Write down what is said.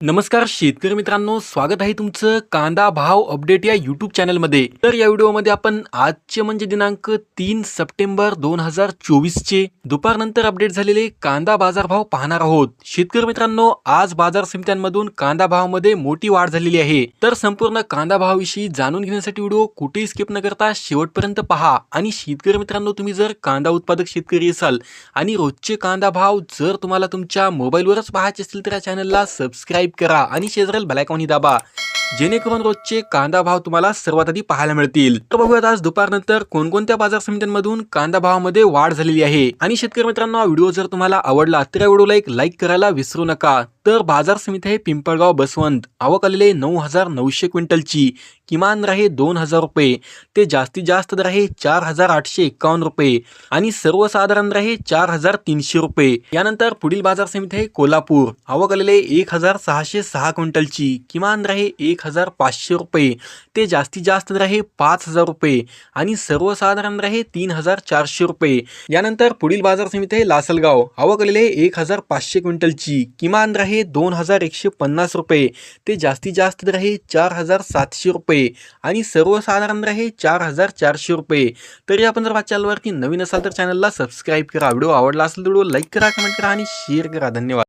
नमस्कार शेतकरी मित्रांनो स्वागत आहे तुमचं कांदा भाव अपडेट या यूट्यूब चॅनलमध्ये. तर या व्हिडिओमध्ये आपण आजचे म्हणजे दिनांक तीन सप्टेंबर दोन हजार चोवीसचे दुपारनंतर अपडेट झालेले कांदा बाजार भाव पाहणार आहोत. शेतकरी मित्रांनो आज बाजार समित्यांमधून कांदा भावामध्ये मोठी वाढ झालेली आहे. तर संपूर्ण कांदा भावाविषयी जाणून घेण्यासाठी व्हिडिओ कुठेही स्किप न करता शेवटपर्यंत पहा. आणि शेतकरी मित्रांनो तुम्ही जर कांदा उत्पादक शेतकरी असाल आणि रोजचे कांदा भाव जर तुम्हाला तुमच्या मोबाईलवरच पाहायचे असतील तर या चॅनलला सबस्क्राईब करा आणि शेजारील बेलायकॉनी दाबा. जेणेकरून रोजचे कांदा भाव तुम्हाला सर्वात आधी पाहायला मिळतील. तर बघूयात आज दुपारनंतर कोणकोणत्या बाजार समित्यांमधून कांदा भावामध्ये वाढ झालेली आहे. आणि शेतकरी मित्रांनो हा व्हिडिओ जर तुम्हाला आवडला तर या व्हिडिओला एक लाईक करायला विसरू नका. तर बाजार समिती आहे पिंपळगाव बसवंत. आवक आलेले नऊ हजार नऊशे क्विंटलची. किमान राहे दोन हजार रुपये. ते जास्तीत जास्त दर आहे चार हजार आठशे एकावन्न रुपये. आणि सर्वसाधारण राहे चार हजार तीनशे रुपये. यानंतर पुढील बाजार समिती आहे कोल्हापूर. आवक आलेले एक हजार सहाशे सहा क्विंटलची. किमान राहे एक हजार पाचशे रुपये. ते जास्तीत जास्त दर आहे पाच हजार रुपये. आणि सर्वसाधारण राहे तीन हजार चारशे रुपये. यानंतर पुढील बाजार समिती आहे लासलगाव. आवक आलेले एक हजार पाचशे क्विंटलची. किमान राहे आहे दोन हजार एकशे पन्नास रुपये. ते जास्तीत जास्त दर आहे चार हजार सातशे रुपये आणि सर्वसाधारण दर आहे चार हजार चारशे रुपये. तरी आपण जर माझ्या चॅनलवरती नवीन असाल तर चॅनलला सबस्क्राईब करा. व्हिडिओ आवडला असेल तर व्हिडिओ लाईक करा कमेंट करा आणि शेअर करा. धन्यवाद.